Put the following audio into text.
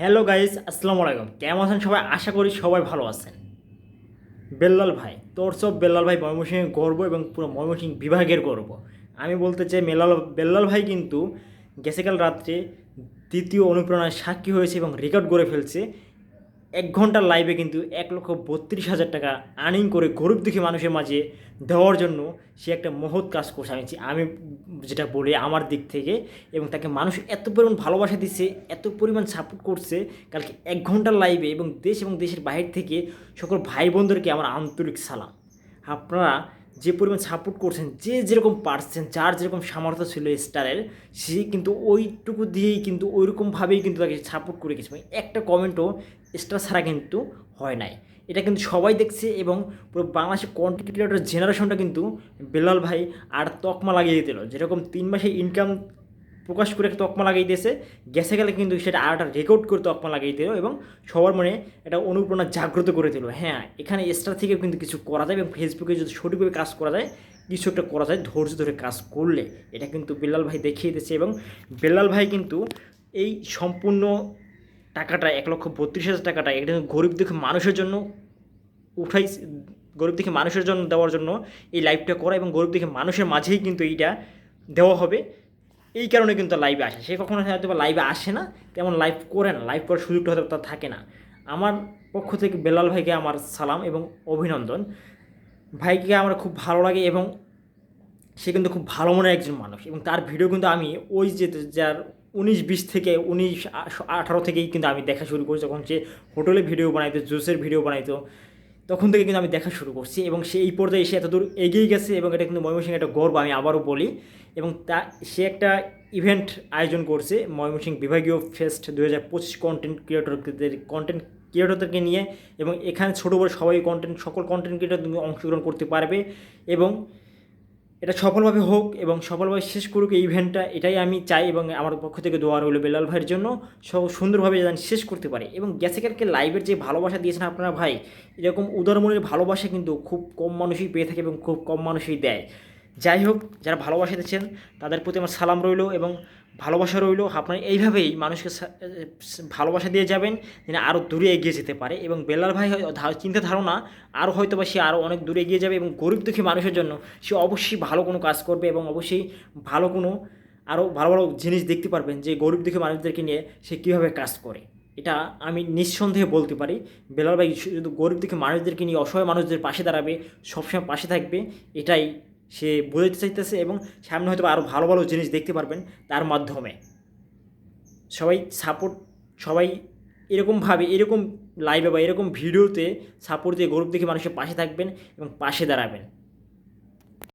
Hello guys আসসালামু আলাইকুম। কেমন আছেন সবাই? আশা করি সবাই ভালো আছেন। বেল্লাল ভাই, তোর সব বেল্লাল ভাই ময়মনসিংহের গর্ব এবং পুরো ময়মনসিংহ বিভাগের গর্ব। আমি বলতে চাই মেলাল বেল্লাল ভাই কিন্তু গেছেকাল রাত্রে দ্বিতীয় অনুপ্রেরণায় সাক্ষী হয়েছে এবং রেকর্ড করে ফেলছে। এক ঘণ্টার লাইভে কিন্তু এক লক্ষ বত্রিশ হাজার টাকা আর্নিং করে গরিব দুঃখী মানুষের মাঝে দেওয়ার জন্য সে একটা মহৎ কাজ করছে। আমি আমি যেটা বলি আমার দিক থেকে এবং তাকে মানুষ এত পরিমাণ ভালোবাসা দিচ্ছে, এত পরিমাণ সাপোর্ট করছে কালকে এক ঘণ্টার লাইভে এবং দেশ এবং দেশের বাহির থেকে সকল ভাই বোনদেরকে আমার আন্তরিক সালাম। আপনারা যে পরিমাণ সাপোর্ট করছেন, যে যেরকম পারছেন, যার যেরকম সামর্থ্য ছিল স্টারের সে কিন্তু ওইটুকু দিয়েই কিন্তু ওইরকমভাবেই কিন্তু তাকে সাপোর্ট করে গেছে। মানে একটা কমেন্টও স্টার ছাড়া কিন্তু হয় নাই। এটা কিন্তু সবাই দেখছে এবং পুরো বাংলাদেশের কন্টেন্ট ক্রিয়েটর জেনারেশনটা কিন্তু বেলাল ভাই আর তকমা লাগিয়ে দিল। যেরকম তিন মাসে ইনকাম প্রকাশ করে একটা তকমা লাগিয়ে দিয়েছে। গেছে গেলে কিন্তু সেটা আর একটা রেকর্ড করে তকমা লাগিয়ে দিল এবং সবার মনে একটা অনুপ্রেরণা জাগ্রত করে দিল। হ্যাঁ এখানে স্টার থেকে কিন্তু কিছু করা যায় এবং ফেসবুকে যদি সঠিকভাবে কাজ করা যায়, কিছু একটা করা যায়, ধৈর্য ধরে কাজ করলে। এটা কিন্তু বেল্লাল ভাই দেখিয়ে দিয়েছে এবং বেল্লাল ভাই কিন্তু এই সম্পূর্ণ টাকাটা এক লক্ষ বত্রিশ হাজার টাকাটা এটা কিন্তু গরিব দুঃখী মানুষের জন্য উঠাই, গরিব দুঃখী মানুষের জন্য দেওয়ার জন্য এই লাইভটা করা এবং গরিব দুঃখী মানুষের মাঝেই কিন্তু এইটা দেওয়া হবে। এই কারণে কিন্তু লাইভে আসে। সে কখনো হয়তো লাইভে আসে না, তেমন লাইভ করে না। লাইভ করার সুযোগটা হয়তো তার থাকে না। আমার পক্ষ থেকে বেলাল ভাইকে আমার সালাম এবং অভিনন্দন। ভাইকে আমার খুব ভালো লাগে এবং সে কিন্তু খুব ভালো মনের একজন মানুষ। এবং তার ভিডিও কিন্তু আমি ওই যে যার উনিশ বিশ থেকে উনিশ আঠারো থেকেই কিন্তু আমি দেখা শুরু করি। যখন সে হোটেলে ভিডিও বানাইতো, জুসের ভিডিও বানাইতো তখন থেকে কিন্তু আমি দেখা শুরু করছি এবং সে এই পর্যায়ে এসে এতদূর এগিয়ে গেছে এবং এটা কিন্তু ময়মনসিংহ একটা গর্ব, আমি আবারও বলি। এবং তা, সে একটা ইভেন্ট আয়োজন করছে ময়মনসিংহ বিভাগীয় ফেস্ট দু হাজার পঁচিশ কন্টেন্ট ক্রিয়েটরদের কন্টেন্ট ক্রিয়েটরদেরকে নিয়ে এবং এখানে ছোটো বড়ো সবাই কন্টেন্ট সকল কন্টেন্ট ক্রিয়েটর তুমি অংশগ্রহণ করতে পারবে এবং এটা সফলভাবে হোক এবং সফলভাবে শেষ করুক এই ইভেন্টটা এটাই আমি চাই এবং আমার পক্ষ থেকে দোয়া রইল বেলাল ভাইয়ের জন্য। সব সুন্দরভাবে যেন শেষ করতে পারে। এবং গ্যাসেকারকে লাইভের যে ভালোবাসা দিয়েছেন আপনারা ভাই, এরকম উদারমনের ভালোবাসা কিন্তু খুব কম মানুষই পেয়ে থাকে এবং খুব কম মানুষই দেয়। যাই হোক, যারা ভালোবাসা দিচ্ছেন তাদের প্রতি আমার সালাম রইল এবং ভালোবাসা রইল, আপনারা এইভাবেই মানুষকে ভালোবাসা দিয়ে যাবেন, যেন আরও দূরে এগিয়ে যেতে পারে। এবং বেলাল ভাই চিন্তা ধারণা আরও হয়তো বা সে আরও অনেক দূরে এগিয়ে যাবে এবং গরিব দুঃখী মানুষের জন্য সে অবশ্যই ভালো কোনো কাজ করবে এবং অবশ্যই ভালো কোনো আরও ভালো ভালো জিনিস দেখতে পারবেন যে গরিব দুঃখী মানুষদেরকে নিয়ে সে কীভাবে কাজ করে। এটা আমি নিঃসন্দেহে বলতে পারি। বেলাল ভাই শুধু গরিব দুঃখী মানুষদেরকে নিয়ে অসহায় মানুষদের পাশে দাঁড়াবে, সবসময় পাশে থাকবে, এটাই সে বোঝাতে চাইতেছে এবং সামনে হয়তো আরও ভালো ভালো জিনিস দেখতে পারবেন তার মাধ্যমে। সবাই সাপোর্ট সবাই এরকমভাবে এরকম লাইভে বা এরকম ভিডিওতে সাপোর্ট দিয়ে গরুপ দেখে মানুষের পাশে থাকবেন এবং পাশে দাঁড়াবেন।